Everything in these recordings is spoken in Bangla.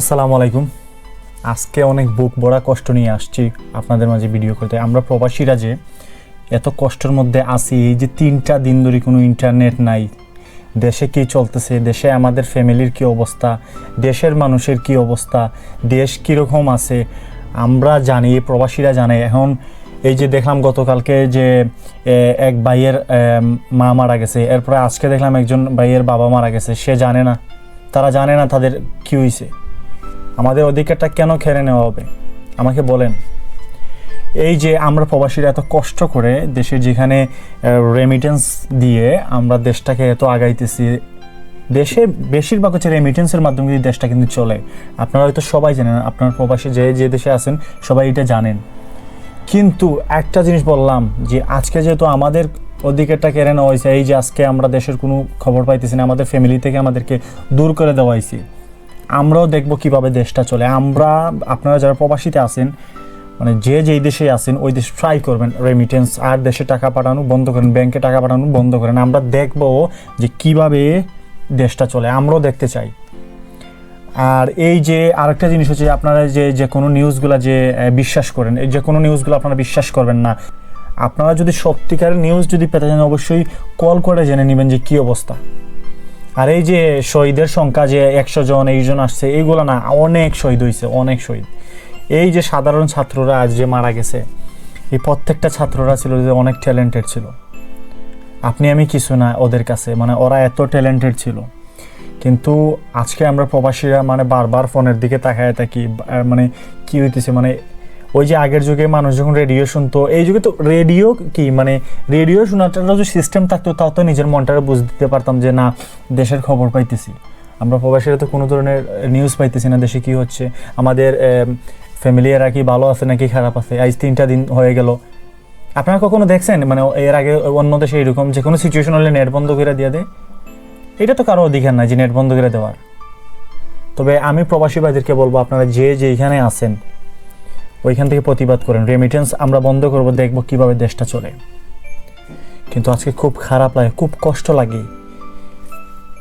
আসসালামু আলাইকুম। আজকে অনেক বুক বড়া কষ্ট নিয়ে আসছি আপনাদের মাঝে ভিডিও করতে। আমরা প্রবাসীরা যে এত কষ্টের মধ্যে আছি, এই যে তিনটা দিন ধরে কোনো ইন্টারনেট নাই, দেশে কী চলতেছে, দেশে আমাদের ফ্যামিলির কী অবস্থা, দেশের মানুষের কী অবস্থা, দেশ কীরকম আছে, আমরা জানি, প্রবাসীরা জানে। এখন এই যে দেখলাম গতকালকে যে এক ভাইয়ের মা মারা গেছে। এরপরে আজকে দেখলাম একজন ভাইয়ের বাবা মারা গেছে। সে জানে না। তারা জানে না তাদের কী হয়েছে আমাদের অধিকারটা কেন কেড়ে নেওয়া হবে? আমাকে বলেন। এই যে আমরা প্রবাসীরা এত কষ্ট করে দেশের যেখানে রেমিটেন্স দিয়ে আমরা দেশটাকে এত আগাইতেছি, দেশে বেশিরভাগ হচ্ছে রেমিটেন্সের মাধ্যমে কিন্তু দেশটা কিন্তু চলে। আপনারা হয়তো সবাই জানেন, আপনার প্রবাসী যে যে দেশে আছেন, সবাই এটা জানেন। কিন্তু একটা জিনিস বললাম যে, আজকে যেহেতু আমাদের অধিকারটা কেড়ে নেওয়া হয়েছে, এই যে আজকে আমরা দেশের কোনো খবর পাইতেছি না, আমাদের ফ্যামিলি থেকে আমাদেরকে দূর করে দেওয়া হয়েছে আমরাও দেখব কীভাবে দেশটা চলে। আমরা, আপনারা যারা প্রবাসীতে আছেন মানে যে যেই দেশে আছেন, ওই দেশ ট্রাই করবেন রেমিটেন্স আর দেশে টাকা পাঠানো বন্ধ করেন ব্যাংকে টাকা পাঠানো বন্ধ করেন। আমরা দেখব যে কীভাবে দেশটা চলে। আমরাও দেখতে চাই। আর এই যে আরেকটা জিনিস হচ্ছে, আপনারা যে যে কোনো নিউজগুলো যে বিশ্বাস করেন, এই যে কোনো নিউজগুলো আপনারা বিশ্বাস করবেন না। আপনারা যদি সত্যিকারের নিউজ যদি পেতে চান, অবশ্যই কল করে জেনে নেবেন যে কী অবস্থা। আর এই যে শহীদের সংখ্যা যে একশো জন এইজন আসছে এইগুলো না, অনেক শহীদ হয়েছে অনেক শহীদ। এই যে সাধারণ ছাত্ররা আজ যে মারা গেছে, এই প্রত্যেকটা ছাত্ররা ছিল যে অনেক ট্যালেন্টেড ছিল। আপনি, আমি কিছু না ওদের কাছে মানে ওরা এত ট্যালেন্টেড ছিল। কিন্তু আজকে আমরা প্রবাসীরা মানে বারবার ফোনের দিকে তাকায় থাকি মানে কি হইতেছে মানে ওই যে আগের যুগে মানুষ যখন রেডিও শুনতো, এই যুগে তো রেডিও কি? মানে রেডিও শোনাটার যে সিস্টেম থাকতো, তাও তো নিজের মনটারে বুঝ দিতে পারতাম যে না, দেশের খবর পাইতেছি। আমরা প্রবাসীরা তো কোনো ধরনের নিউজ পাইতেছি না দেশে কি হচ্ছে। আমাদের ফ্যামিলিয়ারা কি ভালো আছে নাকি খারাপ আছে? আজ তিনটা দিন হয়ে গেল। আপনারা কখনো দেখছেন? মানে এর আগে অন্য দেশে এরকম যে কোনো সিচুয়েশন হলে নেট বন্ধ করে দিয়ে দেয়? এটা তো কারও অধিকার নাই যে নেট বন্ধ করে দেওয়ার। তবে আমি প্রবাসী ভাইদেরকে বলব, আপনারা যে যেখানে আছেন ওইখান থেকে প্রতিবাদ করেন। রেমিটেন্স আমরা বন্ধ করব, দেখব কীভাবে দেশটা চলে। কিন্তু আজকে খুব খারাপ লাগে, খুব কষ্ট লাগে।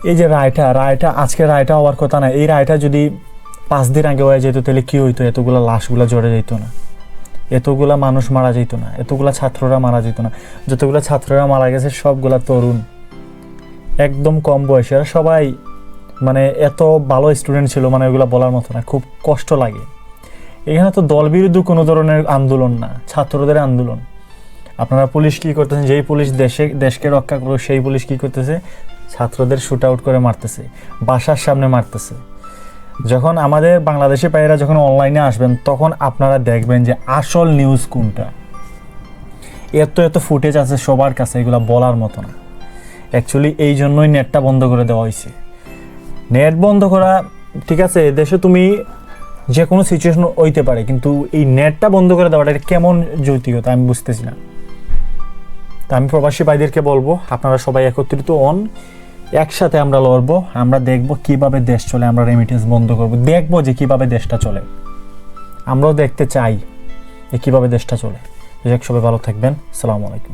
এই যে রায়টা রায়টা আজকে রায়টা হওয়ার কথা না, এই রায়টা যদি পাঁচ দিন আগে হয়ে যেত, তাহলে কী হইতো? এতগুলা লাশগুলা জড়ে যেত না। এতগুলা মানুষ মারা যেত না, এতগুলা ছাত্ররা মারা যেত না। যতগুলা ছাত্ররা মারা গেছে, সবগুলা তরুণ। একদম কম বয়সী সবাই মানে এত ভালো স্টুডেন্ট ছিল মানে ওইগুলো বলার মতো না, খুব কষ্ট লাগে। এখানে তো দল বিরুদ্ধে কোনো ধরনের আন্দোলন না, ছাত্রদের আন্দোলন। আপনারা পুলিশ কি করতেছেন? যেই পুলিশ দেশে, দেশকে রক্ষা করবে সেই পুলিশ কি করতেছে? ছাত্রদের শুট আউট করে মারতেছে, বাসার সামনে মারতেছে। যখন আমাদের বাংলাদেশি ভাইয়েরা যখন অনলাইনে আসবেন, তখন আপনারা দেখবেন যে আসল নিউজ কোনটা। এত এত ফুটেজ আছে সবার কাছে, এগুলো বলার মতো না। অ্যাকচুয়ালি এই জন্যই নেটটা বন্ধ করে দেওয়া হয়েছে। নেট বন্ধ করা, ঠিক আছে, দেশে তুমি যে কোনো সিচুয়েশন হইতে পারে, কিন্তু এই নেটটা বন্ধ করে দেওয়াটা এটা কেমন যৌতিকতা আমি বুঝতেছি না। তা আমি প্রবাসী ভাইদেরকে বলব, আপনারা সবাই একত্রিত অন একসাথে আমরা লড়বো, আমরা দেখব কীভাবে দেশ চলে, আমরা রেমিটেন্স বন্ধ করব, দেখব যে কীভাবে দেশটা চলে। আমরাও দেখতে চাই যে কীভাবে দেশটা চলে। সবাই ভালো থাকবেন। আসসালামু আলাইকুম।